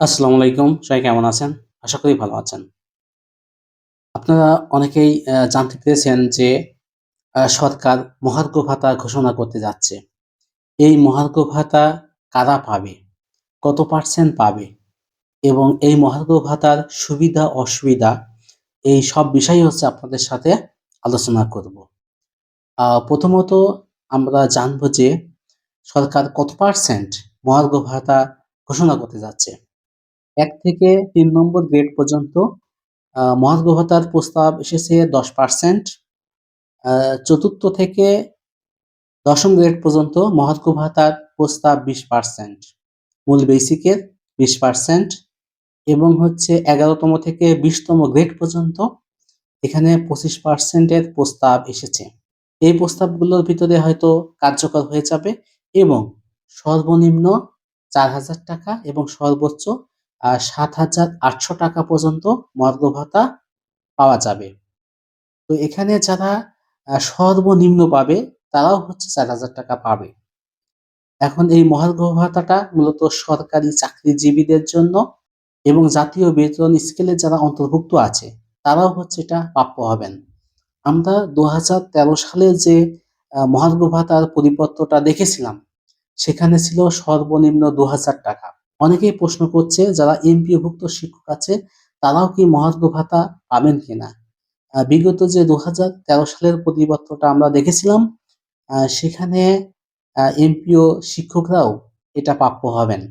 আসসালামু আলাইকুম, সবাই কেমন আছেন? আশা করি ভালো আছেন। আপনারা অনেকেই জানতে পেরেছেন যে সরকার মহার্ঘ ভাতা ঘোষণা করতে যাচ্ছে। এই মহার্ঘ ভাতা কারা পাবে? কত পার্সেন্ট পাবে? এবং এই মহার্ঘ ভাতার সুবিধা, অসুবিধা, এই সব বিষয় হচ্ছে আপনাদের সাথে আলোচনা করব। প্রথমত আমরা জানব যে, সরকার কত পার্সেন্ট মহার্ঘ ভাতা ঘোষণা করতে যাচ্ছে। এক থেকে তিন নম্বর গ্রেড পর্যন্ত মহার্ঘ প্রস্তাব এসেছে দশ পার্সেন্ট চতুর্থ থেকে দশম গ্রেড পর্যন্ত মহার্ঘ ভাতার প্রস্তাব বিশ পার্সেন্ট মূল বেসিকের বিশ পার্সেন্ট এবং হচ্ছে এগারোতম থেকে বিশতম গ্রেড পর্যন্ত এখানে পঁচিশ পার্সেন্টের প্রস্তাব এসেছে। এই প্রস্তাবগুলোর ভিতরে হয়তো কার্যকর হয়ে যাবে এবং সর্বনিম্ন চার হাজার টাকা এবং সর্বোচ্চ সাত হাজার আটশো টাকা পর্যন্ত মর্গ ভাতা পাওয়া যাবে। তো এখানে যারা সর্বনিম্ন পাবে, তারাও হচ্ছে চার হাজার টাকা পাবে। এখন এই মহার্ঘ ভাতাটা মূলত সরকারি চাকরিজীবীদের জন্য এবং জাতীয় বেতন স্কেলে যারা অন্তর্ভুক্ত আছে, তারাও হচ্ছে এটা প্রাপ্য হবেন। আমরা দু হাজার তেরো সালে যে মহার্ঘ ভাতার পরিপত্রটা দেখেছিলাম, সেখানে ছিল সর্বনিম্ন দু হাজার টাকা। অনেকেই প্রশ্ন করছে যারা এমপিওভুক্ত শিক্ষক আছে, তারাও কি মহার্ঘ ভাতা পাবেন কিনা? বিগত যে দু হাজার তেরো সালের পরিপত্রটা আমরা দেখেছিলাম সেখানে এমপিও শিক্ষকরাও এটা প্রাপ্য হবেন।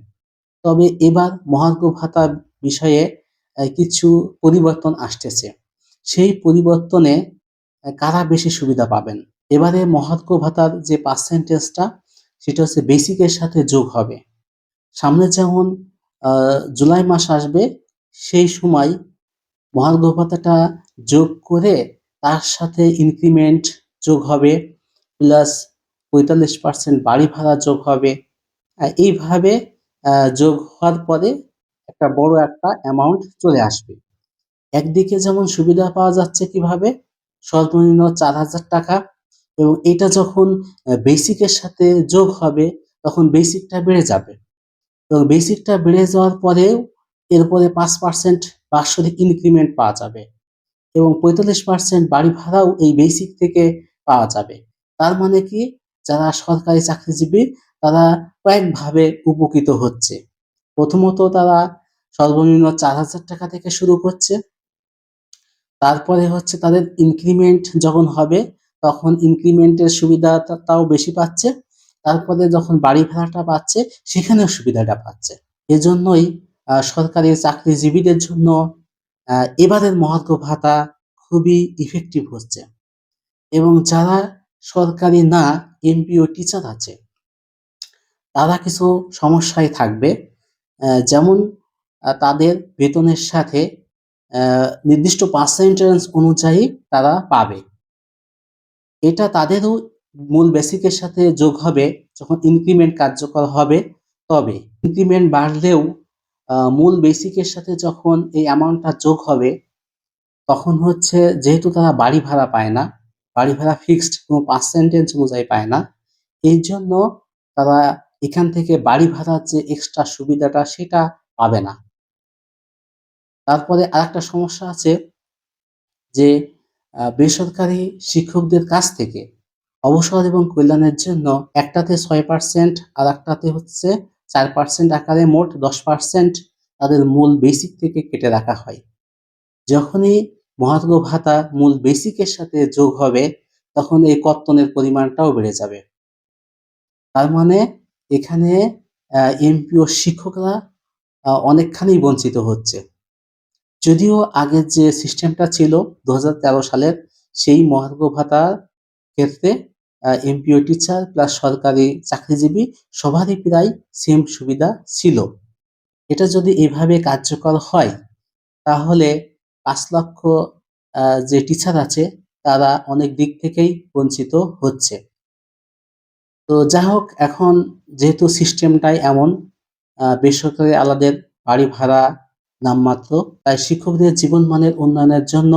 তবে এবার মহার্ঘ ভাতা বিষয়ে কিছু পরিবর্তন আসতেছে। সেই পরিবর্তনে কারা বেশি সুবিধা পাবেন? এবারে মহার্ঘ ভাতার যে পার্সেন্টেজটা সেটা হচ্ছে বেসিকের সাথে যোগ হবে। সামনে যেমন জুলাই মাস আসবে, সেই সময় মহার্ঘ ভাতাটা যোগ করে তার সাথে ইনক্রিমেন্ট যোগ হবে প্লাস পঁয়তাল্লিশ পার্সেন্ট বাড়ি ভাড়া যোগ হবে। এইভাবে যোগ হওয়ার পরে একটা বড় একটা অ্যামাউন্ট চলে আসবে। একদিকে যেমন সুবিধা পাওয়া যাচ্ছে কীভাবে, সর্বনিম্ন চার হাজার টাকা এবং এটা যখন বেসিকের সাথে যোগ হবে, তখন বেসিকটা বেড়ে যাবে। এবং বেসিকটা বেড়ে যাওয়ার পরেও এরপরে পাঁচ পার্সেন্ট বাৎসরিক ইনক্রিমেন্ট পাওয়া যাবে এবং পঁয়তাল্লিশ পার্সেন্ট বাড়ি ভাড়াও এই বেসিক থেকে পাওয়া যাবে। তার মানে কি? যারা সরকারি চাকরিজীবী, তারা কয়েকভাবে উপকৃত হচ্ছে। প্রথমত তারা সর্বনিম্ন চার হাজার টাকা থেকে শুরু করছে। তারপরে হচ্ছে তাদের ইনক্রিমেন্ট যখন হবে, তখন ইনক্রিমেন্টের সুবিধাটাও বেশি পাচ্ছে। তারপরে যখন বাড়ি ভাড়াটা পাচ্ছে, সেখানেও সুবিধাটা পাচ্ছে। এজন্যই সরকারি চাকরিজীবীদের জন্য এবারের মহার্ঘ ভাতা খুবই ইফেক্টিভ হচ্ছে। এবং যারা সরকারি না, এমপিও টিচার আছে, তারা কিছু সমস্যায় থাকবে। যেমন তাদের বেতনের সাথে নির্দিষ্ট পার্সেন্টেজ অনুযায়ী তারা পাবে। এটা তাদেরও মূল বেসিকের সাথে যোগ হবে যখন ইনক্রিমেন্ট কার্যকর হবে তবে ইনক্রিমেন্ট বাড়লেও মূল বেসিকের সাথে যখন এই অ্যামাউন্টটা যোগ হবে, তখন হচ্ছে যেহেতু তারা বাড়ি ভাড়া পায় না, বাড়ি ভাড়া ফিক্সড কোনো পার্সেন্টেজ অনুযায়ী পায় না, এই জন্য তারা এখান থেকে বাড়ি ভাড়ার যে এক্সট্রা সুবিধাটা সেটা পাবে না। তারপরে আরেকটা সমস্যা আছে যে বেসরকারি শিক্ষকদের কাছ থেকে অবসর এবং কল্যাণের জন্য একটাতে ছয় পার্সেন্ট আর একটাতে হচ্ছে চার পার্সেন্ট আকারে মোট দশ পার্সেন্ট তাদের মূল বেসিক থেকে কেটে রাখা হয়। যখনই মহার্ঘ ভাতা মূল বেসিকের সাথে যোগ হবে, তখন এই কর্তনের পরিমাণটাও বেড়ে যাবে। তার মানে এখানে এমপিও শিক্ষকরা অনেকখানি বঞ্চিত হচ্ছে। যদিও আগের যে সিস্টেমটা ছিল, দু হাজার তেরো সালের, সেই মহার্ঘ ভাতার ক্ষেত্রে এমপিও টিচার প্লাস সরকারি চাকরিজীবী সবারই প্রায় সেম সুবিধা ছিল। এটা যদি এভাবে কার্যকর হয়, তাহলে পাঁচ লক্ষ যে টিচার আছে, তারা অনেক দিক থেকেই বঞ্চিত হচ্ছে। তো যা হোক, এখন যেহেতু সিস্টেমটাই এমন বেসরকারি আলাদের বাড়ি ভাড়া নামমাত্র, তাই শিক্ষকদের জীবনমানের উন্নয়নের জন্য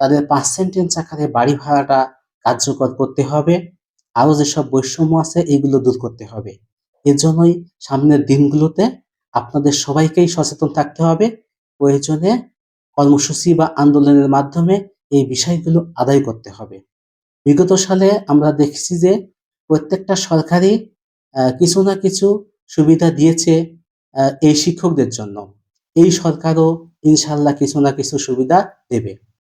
তাদের পার্সেন্টেজ আকারে বাড়ি ভাড়াটা কার্যকর করতে হবে। আরও যেসব বৈষম্য আছে, এগুলো দূর করতে হবে। এর জন্যই সামনের দিনগুলোতে আপনাদের সবাইকেই সচেতন থাকতে হবে। প্রয়োজনে কর্মসূচি বা আন্দোলনের মাধ্যমে এই বিষয়গুলো আদায় করতে হবে। বিগত সালে আমরা দেখছি যে প্রত্যেকটা সরকারি কিছু না কিছু সুবিধা দিয়েছে এই শিক্ষকদের জন্য। এই সরকারও ইনশাল্লাহ কিছু না কিছু সুবিধা দেবে।